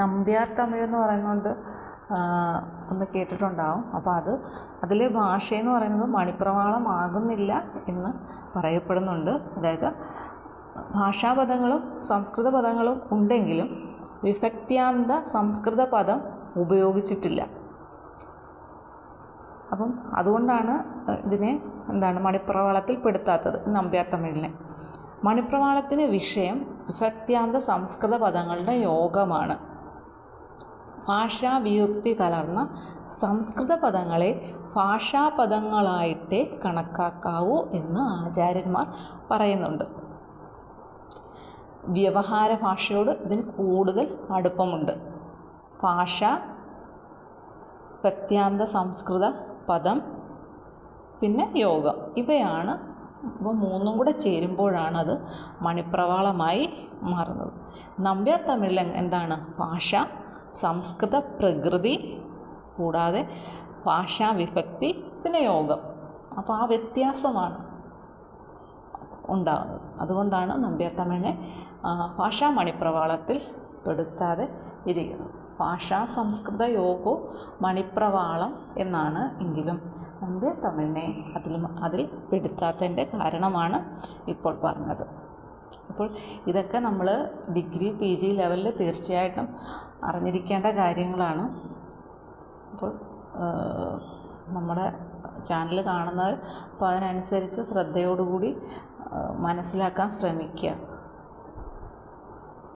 നമ്പ്യാർ തമിഴ് എന്ന് പറയുന്നത് ഒന്ന് കേട്ടിട്ടുണ്ടാവും. അപ്പോൾ അത് അതിലെ ഭാഷയെന്ന് പറയുന്നത് മണിപ്രവാളമാകുന്നില്ല എന്ന് പറയപ്പെടുന്നുണ്ട്. അതായത് ഭാഷാപദങ്ങളും സംസ്കൃത പദങ്ങളും ഉണ്ടെങ്കിലും വിഭക്ത്യാന്ത സംസ്കൃത പദം ഉപയോഗിച്ചിട്ടില്ല. അപ്പം അതുകൊണ്ടാണ് ഇതിനെ എന്താണ് മണിപ്രവാളത്തിൽ പെടുത്താത്തത് നമ്പ്യാർ തമിഴിനെ. മണിപ്രവാളത്തിന് വിഷയം വിഭക്ത്യാന്ത സംസ്കൃത പദങ്ങളുടെ യോഗമാണ്. ഭാഷാവിയുക്തി കലർന്ന സംസ്കൃത പദങ്ങളെ ഭാഷാപദങ്ങളായിട്ടേ കണക്കാക്കാവൂ എന്ന് ആചാര്യന്മാർ പറയുന്നുണ്ട്. വ്യവഹാര ഭാഷയോട് ഇതിന് കൂടുതൽ അടുപ്പമുണ്ട്. ഭാഷ പ്രത്യാന്ത സംസ്കൃത പദം പിന്നെ യോഗം. ഇവയാണ് ഇവ മൂന്നും കൂടെ ചേരുമ്പോഴാണത് മണിപ്രവാളമായി മാറുന്നത്. നമ്പ്യാർ തമിഴിൽ എന്താണ്? ഭാഷ സംസ്കൃത പ്രകൃതി കൂടാതെ ഭാഷാ വിഭക്തി പിന്നെ യോഗം. അപ്പോൾ ആ വ്യത്യാസമാണ് ഉണ്ടാകുന്നത്. അതുകൊണ്ടാണ് നമ്പ്യാർ തമിഴിനെ ഭാഷാ മണിപ്രവാളത്തിൽ പെടുത്താതെ ഇരിക്കുന്നത്. ഭാഷാ സംസ്കൃത യോഗോ മണിപ്രവാളം എന്നാണ് എങ്കിലും നമ്മുടെ തമിഴിനെ അതിൽ അതിൽ പെടുത്താത്തതിന്റെ കാരണമാണ് ഇപ്പോൾ പറഞ്ഞത്. അപ്പോൾ ഇതൊക്കെ നമ്മൾ ഡിഗ്രി പി ജി ലെവലിൽ തീർച്ചയായിട്ടും അറിഞ്ഞിരിക്കേണ്ട കാര്യങ്ങളാണ്. അപ്പോൾ നമ്മുടെ ചാനൽ കാണുന്നവർ അപ്പോൾ അതിനനുസരിച്ച് ശ്രദ്ധയോടുകൂടി മനസ്സിലാക്കാൻ ശ്രമിക്കുക.